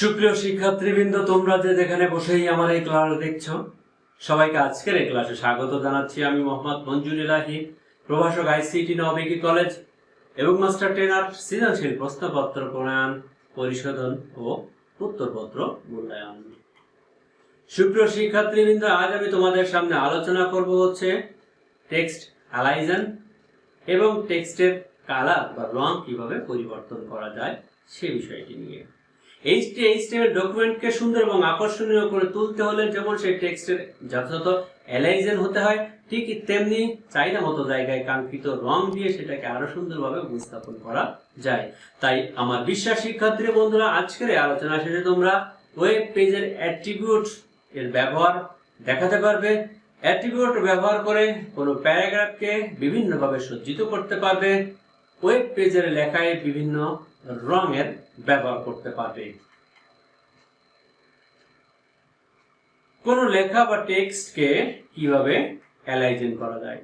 সুপ্রিয় শিক্ষার্থীবৃন্দ, তোমরা যে যেখানে বসেই আমার এই ক্লাস দেখছ, সবাইকে আজকের এই ক্লাসে স্বাগত জানাচ্ছি। আমি মোহাম্মদ মঞ্জুর ইলাহি, প্রভাষক আইসিটি নবিকি কলেজ এবং মাস্টার ট্রেনার সৃজনশীল প্রশ্নপত্র প্রণয়ন, পরিশোধন ও উত্তরপত্র মূল্যায়ন। সুপ্রিয় শিক্ষার্থীবৃন্দ, আজ আমি তোমাদের সামনে আলোচনা করব হচ্ছে টেক্সট অ্যালাইজন এবং টেক্সটের কালার বা রং কীভাবে পরিবর্তন করা যায় সে বিষয়টি নিয়ে। এইচটিএমএল ডকুমেন্টকে সুন্দর এবং আকর্ষণীয় করে তুলতে হলে যেমন সেই টেক্সটের যথাযথ অ্যালাইজেন হতে হয়, ঠিক তেমনি চাহিদা মতো জায়গায় কাঙ্ক্ষিত রং দিয়ে সেটাকে আরও সুন্দরভাবে উপস্থাপন করা যায়। তাই আমার বিশ্বাস শিক্ষার্থী বন্ধুরা, আজকের আলোচনা শেষে তোমরা ওয়েব পেজের অ্যাট্রিবিউট এর ব্যবহার দেখাতে পারবে। অ্যাট্রিবিউট ব্যবহার করে কোনো প্যারাগ্রাফকে বিভিন্নভাবে সজ্জিত করতে পারবে। ওয়েব পেজের লেখায় বিভিন্ন রঙের ব্যবহার করতে পারবে। কোন লেখা বা টেক্সটকে কীভাবে অ্যালাইজেন করা যায়?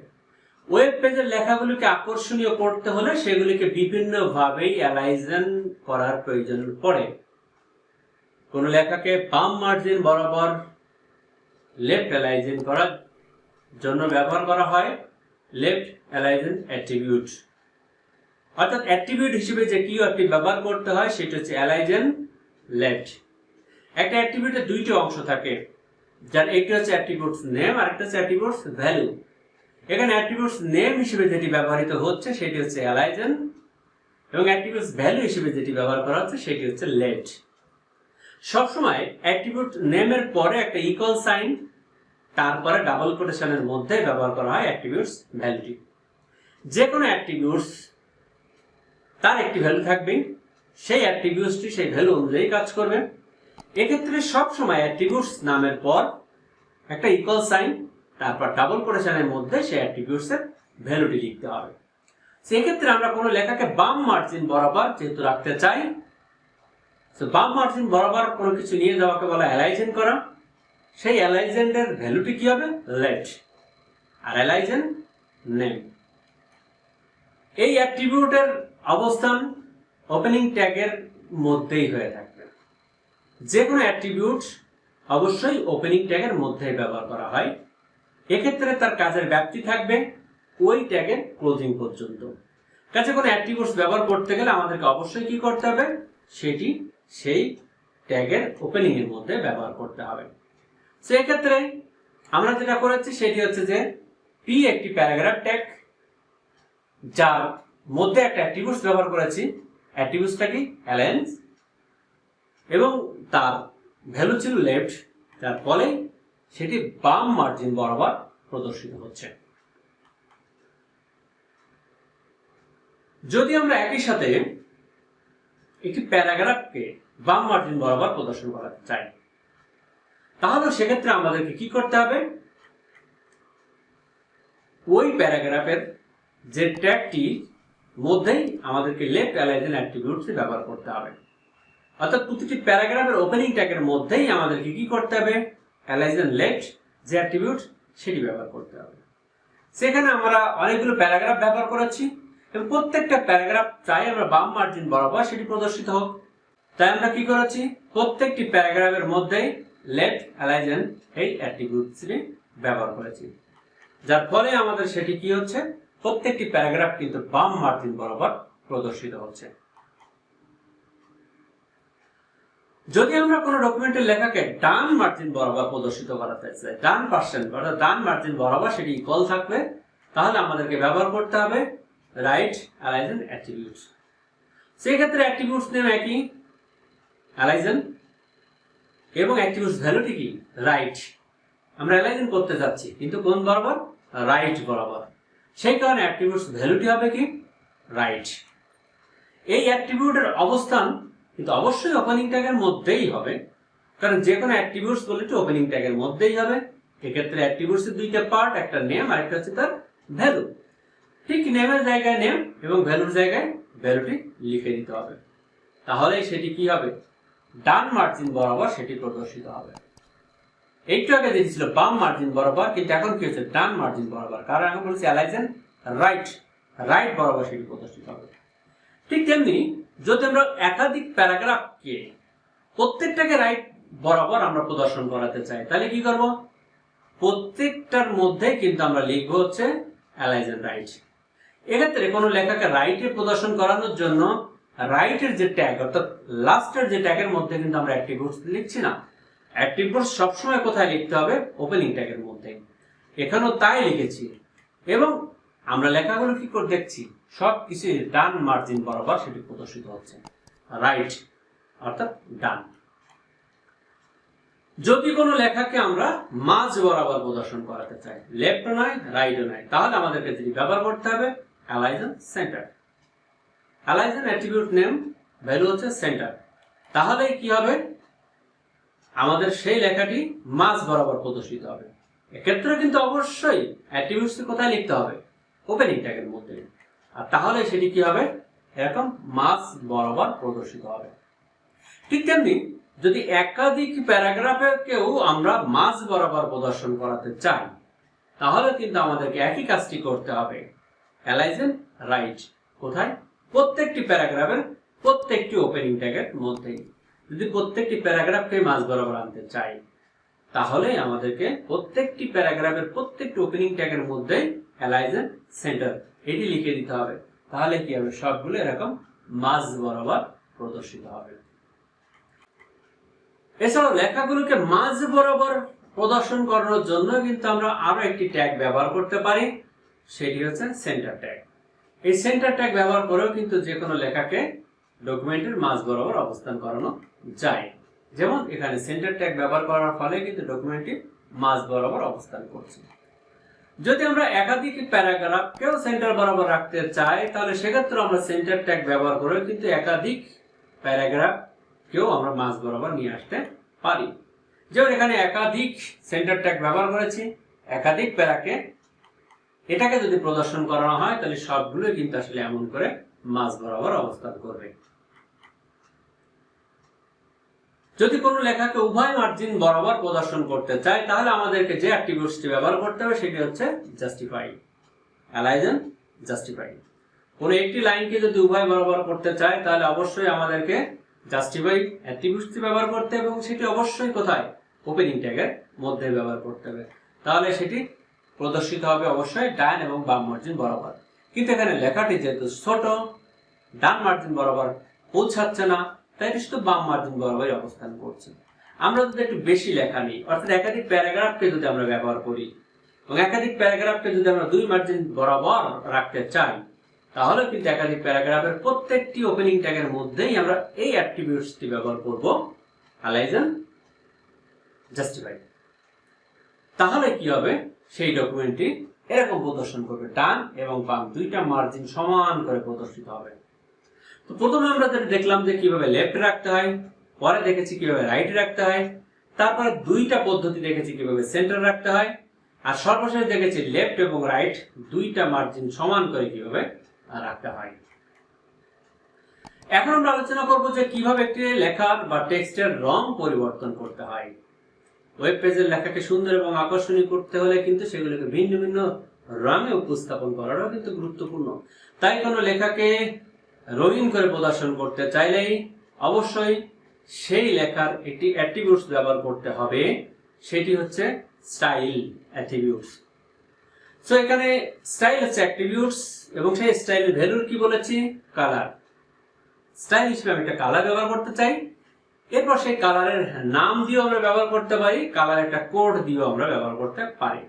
ওয়েব পেজের লেখাগুলিকে আকর্ষণীয় করতে হলে সেগুলিকে বিভিন্নভাবেই অ্যালাইজেন করার প্রয়োজন পড়ে। কোন লেখাকে বাম মার্জিন বরাবর লেফট অ্যালাইজেন করার জন্য ব্যবহার করা হয়। লেফট অ্যালাইজেন অ্যাট্রিবিউট অর্থাৎ অ্যাট্রিবিউট হিসেবে যে কিওয়ার্ডটি ব্যবহার করতে হয়, সেটা হচ্ছে অ্যালাইজেন লেফট একটা অ্যাট্রিবিউটের দুইটি অংশ থাকে, যার একটি হচ্ছে অ্যাট্রিবিউটস নেম আর একটা হচ্ছে অ্যাট্রিবিউটস ভ্যালু এখানে অ্যাট্রিবিউটস নেম হিসেবে যেটি ব্যবহৃত হচ্ছে, সেটি হচ্ছে অ্যালাইজেন এবং অ্যাট্রিবিউটস ভ্যালু হিসেবে যেটি ব্যবহার করা হচ্ছে, সেটি হচ্ছে লেট সবসময় অ্যাট্রিবিউট নেমের পরে একটা ইকুয়াল সাইন তারপরে ডাবল কোটেশনের মধ্যে ব্যবহার করা হয় অ্যাট্রিবিউটস ভ্যালুটি যে কোনো অ্যাট্রিবিউটস তার একটি ভ্যালু থাকবে, সেই অ্যাট্রিবিউটসটি সেই ভ্যালু অনুযায়ী কাজ করবে। এক্ষেত্রে সব সময় অ্যাট্রিবিউটস নামের পর একটা ইকুয়াল সাইন তারপর ডাবল কোটেশনের মধ্যে সেই অ্যাট্রিবিউটস এর ভ্যালুটি লিখতে হবে। সেক্ষেত্রে আমরা কোনো লেখাকে বাম মার্জিন বরাবর যেহেতু রাখতে চাই, তো বাম মার্জিন বরাবর কোনো কিছু নিয়ে যাওয়াকে বলা অ্যালাইজেন করা। সেই অ্যালাইজেন্টের ভ্যালুটি কি হবে? লেট আর অ্যালাইজেন নেম এই অ্যাট্রিবিউটের অবস্থান ওপেনিং ট্যাগের মধ্যেই হয়ে থাকবে। যে কোনো অ্যাট্রিবিউট অবশ্যই ওপেনিং ট্যাগের মধ্যেই ব্যবহার করা হয়। এক্ষেত্রে তার কাজের ব্যাপ্তি থাকবে ওই ট্যাগের ক্লোজিং পর্যন্ত। কাছে কোনো অ্যাট্রিবিউটস ব্যবহার করতে গেলে আমাদেরকে অবশ্যই কি করতে হবে? সেটি সেই ট্যাগের ওপেনিং এর মধ্যে ব্যবহার করতে হবে। তো এক্ষেত্রে আমরা যেটা করেছি সেটি হচ্ছে যে পি একটি প্যারাগ্রাফ ট্যাগ যার মধ্যে একটা অ্যাট্রিবিউটস ব্যবহার করেছি। অ্যাট্রিবিউটসটা কি? অ্যালায়েন্স। এবং তার ভ্যালু ছিল লেফট। যার ফলে সেটি বাম মার্জিন বরাবর প্রদর্শিত হচ্ছে। যদি আমরা একই সাথে একটি প্যারাগ্রাফকে বাম মার্জিন বরাবর প্রদর্শন করাতে চাই, তাহলে সেক্ষেত্রে আমাদেরকে কি করতে হবে? ওই প্যারাগ্রাফের যে ট্যাগটি মধ্যেই আমাদেরকে লেফট অ্যালাইজেন অ্যাট্রিবিউটস ব্যবহার করতে হবে। অর্থাৎ প্রতিটি প্যারাগ্রাফের ওপেনিং ট্যাগের মধ্যেই আমাদেরকে কি করতে হবে? অ্যালাইজেন লেফট যে অ্যাট্রিবিউট সেটি ব্যবহার করতে হবে। সেখানে আমরা অনেকগুলো প্যারাগ্রাফ ব্যবহার করেছি এবং প্রত্যেকটা প্যারাগ্রাফ চাই আমরা বাম মার্জিন বরাবর সেটি প্রদর্শিত হোক। তাই আমরা কি করেছি? প্রত্যেকটি প্যারাগ্রাফের মধ্যেই লেফট অ্যালাইজেন এই অ্যাট্রিবিউটসটি ব্যবহার করেছি। যার ফলে আমাদের সেটি কি হচ্ছে? প্রত্যেকটি প্যারাগ্রাফ কিন্তু বাম মার্জিন বরাবর প্রদর্শিত হচ্ছে। যদি আমরা কোনো ডকুমেন্টের লেখাকে ডান মার্জিন বরাবর প্রদর্শিত করাতে চাই, ডান পার্সেন্ট অর্থাৎ ডান মার্জিন বরাবর সেটি ইকুয়াল থাকবে, তাহলে আমাদেরকে ব্যবহার করতে হবে রাইট অ্যালাইজেন অ্যাট্রিবিউটস সেই ক্ষেত্রে অ্যাট্রিবিউটস নেম একই অ্যালাইজেন এবং অ্যাট্রিবিউটস ভ্যালুটি কি? রাইট আমরা অ্যালাইজেন করতে যাচ্ছি, কিন্তু কোন বরাবর? রাইট বরাবর। সেই কারণে অ্যাট্রিবিউটস ভ্যালুটি হবে কি? রাইট এই অ্যাট্রিবিউটের অবস্থান কিন্তু অবশ্যই ওপেনিং ট্যাগের মধ্যেই হবে। কারণ যে কোনো অ্যাট্রিবিউটস বলেটি ওপেনিং ট্যাগের মধ্যেই হবে। এক্ষেত্রে অ্যাট্রিবিউটস এর দুইটা পার্ট একটা নেম আর একটা হচ্ছে তার ভ্যালু ঠিক নেমের জায়গায় নেম এবং ভ্যালুর জায়গায় ভ্যালুটি লিখে দিতে হবে। তাহলে সেটি কি হবে? ডান মার্জিন বরাবর সেটি প্রদর্শিত হবে। একটু আগে দেখেছিল বাম মার্জিন বরাবর, কিন্তু এখন কি হচ্ছে ডান মার্জিন বরাবর। কারণ এখন বলছি অ্যালাইজেন রাইট রাইট বরাবর সেটি প্রদর্শিত হবে। ঠিক তেমনি, যদি আমরা একাধিক প্যারাগ্রাফকে প্রত্যেকটাকে রাইট বরাবর আমরা প্রদর্শন করাতে চাই, তাহলে কি করব? প্রত্যেকটার মধ্যে কিন্তু আমরা লিখব হচ্ছে অ্যালাইজেন রাইট। এক্ষেত্রে কোনো লেখাকে রাইটে প্রদর্শন করানোর জন্য রাইটের যে ট্যাগ, অর্থাৎ লাস্টের যে ট্যাগের মধ্যে কিন্তু আমরা অ্যাক্টিভ লিখছি না। অ্যাক্টিভ সবসময় কোথায় লিখতে হবে? ওপেনিং ট্যাগের মধ্যে। এখানেও তাই লিখেছি। এবং আমরা লেখাগুলো কি করে দেখছি? সব কিছু ডান মার্জিন বরাবর সেটি প্রদর্শিত হচ্ছে। রাইট অর্থাৎ ডান। যদি কোনো লেখাকে আমরা মাঝ বরাবর প্রদর্শন করাতে চাই লেফটও নয় রাইটও নয় তাহলে আমাদেরকে যেটি ব্যবহার করতে হবে align center align attribute name value হচ্ছে সেন্টার তাহলে কি হবে? আমাদের সেই লেখাটি মাঝ বরাবর প্রদর্শিত হবে। এক্ষেত্রে কিন্তু অবশ্যই অ্যাট্রিবিউটস কোথায় লিখতে হবে ওপেনিং ট্যাগের মধ্যে। আর তাহলে সেটি কি হবে? এরকম মাঝ বরাবর প্রদর্শিত হবে। ঠিক তেমনি যদি একাধিক প্যারাগ্রাফে কেউ আমরা মাঝ বরাবর প্রদর্শন করাতে চাই, তাহলে কিন্তু আমাদেরকে একই কাজটি করতে হবে। অ্যালাইজেন রাইট কোথায়? প্রত্যেকটি প্যারাগ্রাফের প্রত্যেকটি ওপেনিং ট্যাগের মধ্যেই। যদি প্রত্যেকটি প্যারাগ্রাফকে মাঝ বরাবর আনতে চাই, তাহলে আমাদেরকে প্রত্যেকটি প্যারাগ্রাফের প্রত্যেকটি ওপেনিং ট্যাগের মধ্যে অ্যালাইজেন সেন্টার এটি লিখে দিতে হবে। তাহলে কি হবে? সবগুলো এরকম মাঝ বরাবর প্রদর্শিত হবে। এছাড়াও লেখাগুলোকে মাঝ বরাবর প্রদর্শন করানোর জন্য কিন্তু আমরা আরও একটি ট্যাগ ব্যবহার করতে পারি, সেটি হচ্ছে সেন্টার ট্যাগ এই সেন্টার ট্যাগ ব্যবহার করেও কিন্তু যে কোনো লেখাকে ডকুমেন্টের মাঝ বরাবর অবস্থান করানো যায়। যেমন এখানে সেন্টার ট্যাগ ব্যবহার করার ফলে কিন্তু ডকুমেন্টটি মাঝ বরাবর অবস্থান করছে। যদি আমরা একাধিক প্যারাগ্রাফকেও সেন্টার বরাবর রাখতে চাই, তাহলে সেক্ষেত্রে আমরা সেন্টার ট্যাগ ব্যবহার করে কিন্তু একাধিক প্যারাগ্রাফ কেউ আমরা মাঝ বরাবর নিয়ে আসতে পারি। যেমন এখানে একাধিক সেন্টার ট্যাগ ব্যবহার করেছি, একাধিক প্যারাকে এটাকে যদি প্রদর্শন করানো হয়, তাহলে সবগুলোই কিন্তু আসলে এমন করে মাঝ বরাবর অবস্থান করবে। যদি কোনো লেখাকে উভয় মার্জিন বরাবর প্রদর্শন করতে চাই তাহলে আমাদেরকে যে অ্যাট্রিবিউটসটি ব্যবহার করতে হবে, সেটি হচ্ছে জাস্টিফাই অ্যালাইজন জাস্টিফাই কোনো একটি লাইনকে যদি উভয় বরাবর করতে চাই তাহলে অবশ্যই আমাদেরকে জাস্টিফাই অ্যাট্রিবিউটসটি ব্যবহার করতে হবে এবং সেটি অবশ্যই কোথায়? ওপেনিং ট্যাগের মধ্যে ব্যবহার করতে হবে। তাহলে সেটি প্রদর্শিত হবে অবশ্যই ডান এবং বাম মার্জিন বরাবর। কিন্তু এখানে লেখাটি যেহেতু ছোট, ডান মার্জিন বরাবর পৌঁছাচ্ছে না তাই এটি শুধু বাম মার্জিন বরাবরই অবস্থান করছে। আমরা যদি একটু বেশি লেখা নিই, অর্থাৎ একাধিক প্যারাগ্রাফকে যদি আমরা ব্যবহার করি এবং একাধিক প্যারাগ্রাফকে যদি আমরা দুই মার্জিন বরাবর রাখতে চাই, তাহলে কিন্তু একাধিক প্যারাগ্রাফের প্রত্যেকটি ওপেনিং ট্যাগের মধ্যেই আমরা এই অ্যাট্রিবিউটসটি ব্যবহার করব। অ্যালাইজন জাস্টিফাই তাহলে কি হবে? সেই ডকুমেন্টটি এরকম প্রদর্শন করবে, ডান এবং বাম, দুইটা মার্জিন সমান করে প্রদর্শিত হবে। তো প্রথমে আমরা দেখলাম যে কীভাবে লেফট রাখতে হয়, পরে দেখেছি কীভাবে রাইট রাখতে হয়, তারপরে দুইটা পদ্ধতি দেখেছি কীভাবে সেন্টার রাখতে হয়, আর সর্বশেষ দেখেছি লেফট এবং রাইট দুইটা মার্জিন সমান করে কীভাবে রাখতে হয়। এখন আমরা আলোচনা করব যে কীভাবে একটি লেখার বা টেক্সটের রং পরিবর্তন করতে হয়। ওয়েব পেজের লেখাকে সুন্দর এবং আকর্ষণীয় করতে হলে কিন্তু সেগুলোকে ভিন্ন ভিন্ন রঙে উপস্থাপন করাটাও কিন্তু গুরুত্বপূর্ণ। তাই কোনো লেখাকে রঙিন করে প্রদর্শন করতে চাইলেই অবশ্যই সেই লেখার একটি অ্যাট্রিবিউটস ব্যবহার করতে হবে। সেটি হচ্ছে স্টাইল অ্যাট্রিবিউটস সো এখানে স্টাইল হচ্ছে অ্যাট্রিবিউটস এবং সেই স্টাইলের ভ্যালুর কি বলেছি? কালার স্টাইল হিসেবে আমি একটা কালার ব্যবহার করতে চাই। এরপর সেই কালারের নাম দিয়েও আমরা ব্যবহার করতে পারি কালার একটা কোড দিয়েও আমরা ব্যবহার করতে পারি।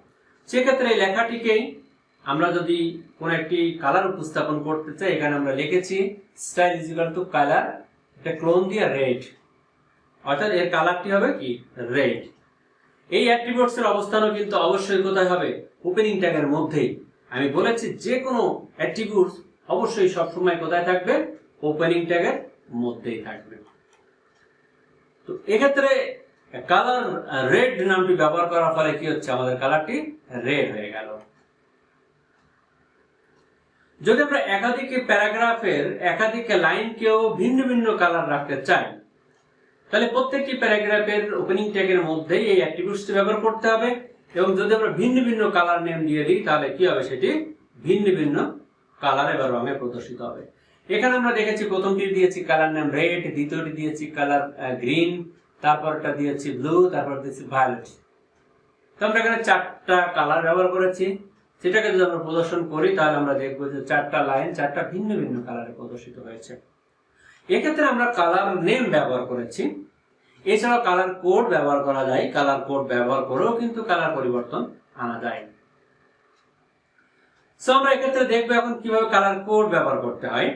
সেক্ষেত্রে এই লেখাটিকেই আমরা যদি কোন একটি কালার উপস্থাপন করতে চাই, এখানে আমরা লিখেছি style is equal to colour একটা ক্লোন দিয়ে রেড অর্থাৎ এর কালারটি হবে কি? রেড এই অ্যাট্রিবিউটস এর অবস্থানও কিন্তু অবশ্যই কোথায় হবে? ওপেনিং ট্যাগের মধ্যেই। আমি বলেছি যে কোনো অ্যাট্রিবিউটস অবশ্যই সবসময় কোথায় থাকবে? ওপেনিং ট্যাগের মধ্যেই থাকবে। তো এক্ষেত্রে কালার রেড নামটি ব্যবহার করার ফলে কি হচ্ছে? আমাদের কালারটি রেড হয়ে গেল। যদি আমরা একাধিক প্যারাগ্রাফের একাধিক লাইনকেও ভিন্ন ভিন্ন কালার রাখতে চাই, তাহলে প্রত্যেকটি প্যারাগ্রাফের ওপেনিং ট্যাগের মধ্যেই এই অ্যাট্রিবিউটসটি ব্যবহার করতে হবে। এবং যদি আমরা ভিন্ন ভিন্ন কালার নেম দিয়ে দিই, তাহলে কি হবে? সেটি ভিন্ন ভিন্ন কালারে বা রঙে প্রদর্শিত হবে। এখানে আমরা দেখেছি প্রথমটি দিয়েছি কালার নাম রেড দ্বিতীয়টি দিয়েছি কালার গ্রিন তারপরটা দিয়েছি ব্লু তারপর দিয়েছি ভায়োলেট তো আমরা এখানে চারটা কালার ব্যবহার করেছি। সেটাকে যদি আমরা প্রদর্শন করি, তাহলে আমরা দেখব যে চারটা লাইন চারটা ভিন্ন ভিন্ন কালারে প্রদর্শিত হয়েছে। এক্ষেত্রে আমরা কালার নেম ব্যবহার করেছি। এছাড়াও কালার কোড ব্যবহার করা যায়। কালার কোড ব্যবহার করেও কিন্তু কালার পরিবর্তন আনা যায়। সো আমরা এক্ষেত্রে দেখব এখন কীভাবে কালার কোড ব্যবহার করতে হয়।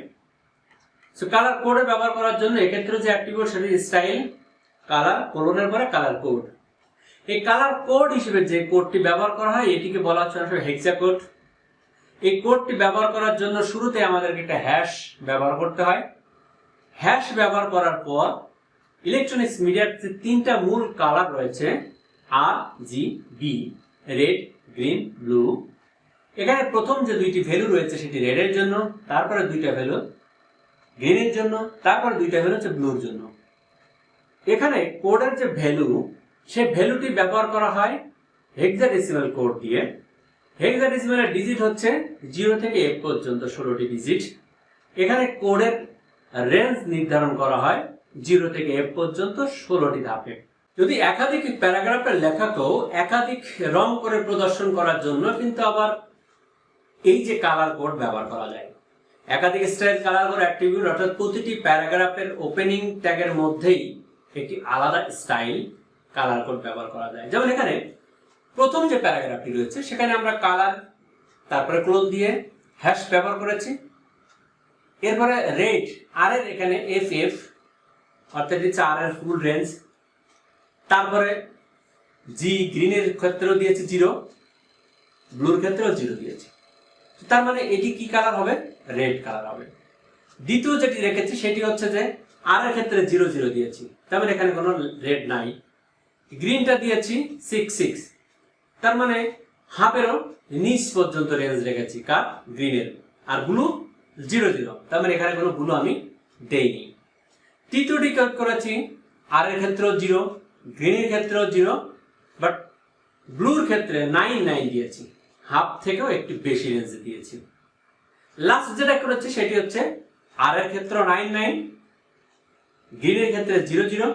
সো কালার কোডে ব্যবহার করার জন্য এক্ষেত্রে যে অ্যাট্রিবিউট সেটি স্টাইল কালার কোলনের পরে কালার কোড এই কালার কোড হিসেবে যে কোডটি ব্যবহার করা হয়, এটিকে বলা হচ্ছে হেক্সা কোড এই কোডটি ব্যবহার করার জন্য শুরুতে আমাদেরকে একটা হ্যাশ ব্যবহার করতে হয়। হ্যাশ ব্যবহার করার পর ইলেকট্রনিক্স মিডিয়ার যে তিনটা মূল কালার রয়েছে R G B red green blue এখানে প্রথম যে দুইটি ভ্যালু রয়েছে সেটি রেডের জন্য, তারপরে দুইটা ভ্যালু গ্রিনের জন্য, তারপরে দুইটা ভ্যালু হচ্ছে ব্লুর জন্য। এখানে কোডের যে ভ্যালু সেই ভ্যালুটি ব্যবহার করা হয় হেক্সাডেসিমাল কোড দিয়ে। হেক্সাডেসিমালের ডিজিট হচ্ছে জিরো থেকে এফ পর্যন্ত ষোলোটি ডিজিট এখানে কোডের রেঞ্জ নির্ধারণ করা হয় জিরো থেকে এফ পর্যন্ত ষোলোটি ধাপে। যদি একাধিক প্যারাগ্রাফের লেখাকেও একাধিক রং করে প্রদর্শন করার জন্য কিন্তু আবার এই যে কালার কোড ব্যবহার করা যায়। একাধিক স্টাইল কালার কোড অ্যাট্রিবিউট অর্থাৎ প্রতিটি প্যারাগ্রাফের ওপেনিং ট্যাগের মধ্যেই একটি আলাদা স্টাইল কালার কোড ব্যবহার করা যায়। যেমন এখানে প্রথম যে প্যারাগ্রাফটি রয়েছে, সেখানে আমরা কালার তারপরে ক্লোন দিয়ে হ্যাশ ব্যবহার করেছি। এরপরে রেড আর এর এখানে এফ এফ অর্থাৎ হচ্ছে আর এর ফুল রেঞ্জ তারপরে জি গ্রিনের ক্ষেত্রেও দিয়েছি জিরো ব্লুর ক্ষেত্রেও জিরো দিয়েছি। তার মানে এটি কি কালার হবে? রেড কালার হবে। দ্বিতীয় যেটি রেখেছি, সেটি হচ্ছে যে আর এর ক্ষেত্রে জিরো জিরো দিয়েছি। তার মানে এখানে কোনো রেড নাই। গ্রিনটা দিয়েছি সিক্স সিক্স তার মানে হাফেরও নিচ পর্যন্ত রেঞ্জ রেখেছি কার গ্রিনের আর ব্লু জিরো জিরো তার মানে এখানে কোনো ব্লু আমি দেইনি। তৃতীয়টি কাজ করেছি আর এর ক্ষেত্রেও জিরো গ্রিনের ক্ষেত্রেও জিরো বাট ব্লুর ক্ষেত্রে নাইন নাইন দিয়েছি। হাফ থেকেও একটু বেশি রেঞ্জে দিয়েছি। লাস্ট যেটা করেছি সেটি হচ্ছে আর এর ক্ষেত্রে নাইন নাইন গ্রিনের ক্ষেত্রে জিরো জিরো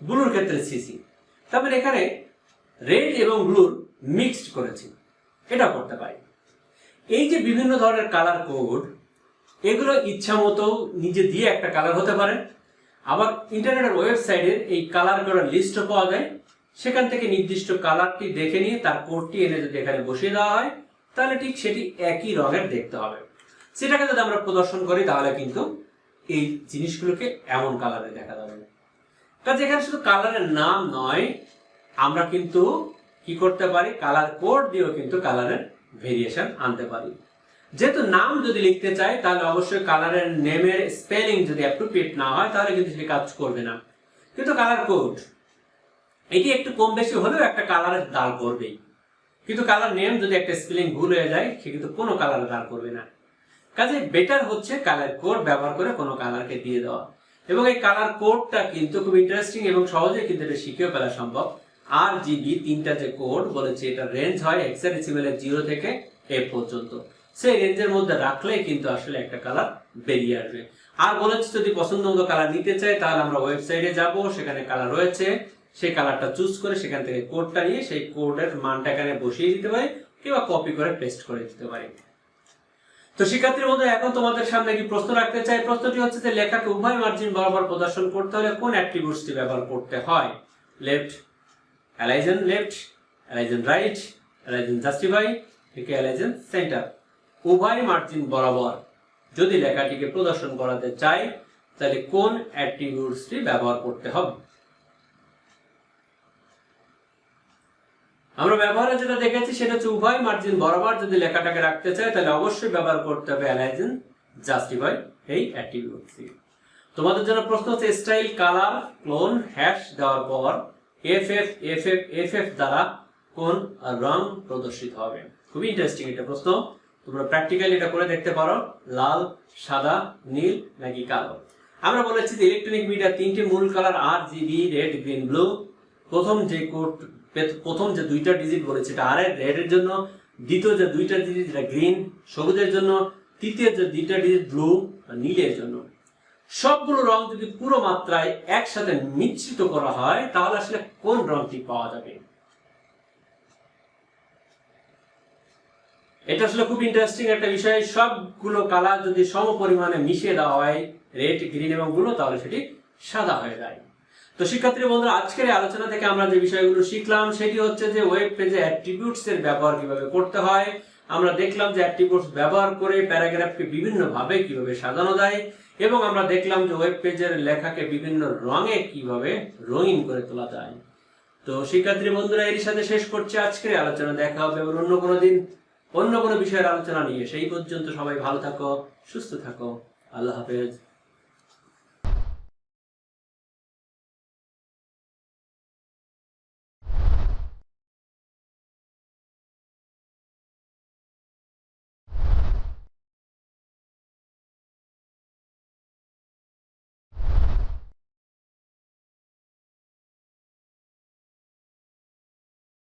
ব্লুর ক্ষেত্রে সিসি তারপরে এখানে রেড এবং ব্লুর মিক্সড করেছি। এটা করতে পারি। এই যে বিভিন্ন ধরনের কালার কোড, এগুলো ইচ্ছা মতো নিজে দিয়ে একটা কালার হতে পারে। আবার ইন্টারনেটের ওয়েবসাইটের এই কালার করার লিস্টও পাওয়া যায়। সেখান থেকে নির্দিষ্ট কালারটি দেখে নিয়ে তার কোডটি এনে যদি এখানে বসিয়ে দেওয়া হয়, তাহলে ঠিক সেটি একই রঙের দেখতে হবে। সেটাকে যদি আমরা প্রদর্শন করি, তাহলে কিন্তু এই জিনিসগুলোকে এমন কালারে দেখা যাবে। কাজে এখানে শুধু কালারের নাম নয়, আমরা কিন্তু কি করতে পারি? কালার কোড দিয়েও কিন্তু কালারের ভেরিয়েশন আনতে পারি। যেহেতু নাম যদি লিখতে চাই, তাহলে অবশ্যই কালারের নেমের স্পেলিং যদি অ্যাপ্রোপ্রিয়েট না হয়, তাহলে কিন্তু সেটি কাজ করবে না। কিন্তু কালার কোড, এটি একটু কম বেশি হলেও একটা কালারের দাঁড় করবেই। কিন্তু কালার নেম যদি একটা স্পেলিং ভুল হয়ে যায়, সে কিন্তু কোনো কালার দাঁড় করবে না। কাজে বেটার হচ্ছে কালার কোড ব্যবহার করে কোনো কালারকে দিয়ে দেওয়া। এবং এই কালার কোডটা কিন্তু খুব ইন্টারেস্টিং এবং সহজে কিন্তু এটা শিখেও ফেলা সম্ভব। আর জিবি তিনটা যে কোড বলেছে, এটা রেঞ্জ হয় হেক্সাডেসিমেলের জিরো থেকে এ পর্যন্ত। সেই রেঞ্জের মধ্যে রাখলে কিন্তু আসলে একটা কালার বেরিয়ে আসবে। আর বলেছে যদি পছন্দ মতো কালার নিতে চাই তাহলে আমরা ওয়েবসাইটে যাব, সেখানে কালার রয়েছে। সেই কালারটা চুজ করে সেখান থেকে কোডটা নিয়ে সেই কোডের মানটা এখানে বসিয়ে দিতে পারি কিংবা কপি করে পেস্ট করে দিতে পারি। তো শিক্ষার্থীর মধ্যে এখন তোমাদের সামনে কি প্রশ্ন রাখতে চাই? প্রশ্নটি হচ্ছে যে লেখাকে উভয় মার্জিন বরাবর প্রদর্শন করতে হলে কোন অ্যাট্রিবিউটসটি ব্যবহার করতে হয়? Left align left align right align justify থেকে অ্যালাইজেন সেন্টার উভয় মার্জিন বরাবর যদি লেখাটিকে প্রদর্শন করাতে চাই, তাহলে কোন অ্যাট্রিবিউটসটি ব্যবহার করতে হবে? আমরা ব্যবহারে যেটা দেখেছি সেটা হচ্ছে উভয় মার্জিন বরাবর যদি লেখাটাকে রাখতে চাই, তাহলে অবশ্যই ব্যবহার করতে হবে অ্যালাইজেন জাস্টিফাই এই অ্যাট্রিবিউটসটি তোমাদের জন্য প্রশ্ন হচ্ছে স্টাইল কালার ক্লোন হ্যাশ দেওয়ার পর F F F F F F দ্বারা কোন রং প্রদর্শিত হবে? খুবই ইন্টারেস্টিং এটা প্রশ্ন। তোমরা প্র্যাকটিক্যালি এটা করে দেখতে পারো, লাল, সাদা, নীল নাকি কালো। আমরা বলেছি যে ইলেকট্রনিক মিডিয়া তিনটি মূল colour R G B red green blue প্রথম যে কোড প্রথম যে দুইটা ডিজিট বলেছে এটা আর রেড এর জন্য, দ্বিতীয় যে দুইটা ডিজিট এটা গ্রিন সবুজের জন্য, তৃতীয় যে দুইটা ডিজিট ব্লু নীলের জন্য। সবগুলো রং যদি পুরো মাত্রায় একসাথে মিশ্রিত করা হয়, তাহলে আসলে কোন রংটি পাওয়া যাবে? এটা আসলে খুব ইন্টারেস্টিং একটা বিষয়। সবগুলো কালার যদি সম পরিমাণে মিশিয়ে দেওয়া হয় রেড গ্রিন এবং ব্লু তাহলে সেটি সাদা হয়ে যায়। তো শিক্ষার্থী বন্ধুরা, আজকের আলোচনা থেকে আমরা যে বিষয়গুলো শিখলাম, সেটি হচ্ছে যে ওয়েব পেজে অ্যাট্রিবিউটস এর ব্যবহার কীভাবে করতে হয়। আমরা দেখলাম যে অ্যাট্রিবিউটস ব্যবহার করে প্যারাগ্রাফকে বিভিন্ন ভাবে কীভাবে সাজানো যায় এবং আমরা দেখলাম যে ওয়েব পেজের লেখাকে বিভিন্ন রঙে কীভাবে রঙিন করে তোলা যায়। তো শিক্ষার্থী বন্ধুরা এর সাথে শেষ করছি। আজকের আলোচনা দেখা হবে এবং অন্য কোনো দিন। অন্য কোনো বিষয়ের আলোচনা নিয়ে সেই পর্যন্ত সবাই ভালো থাকো, সুস্থ থাকো। আল্লাহ হাফেজ।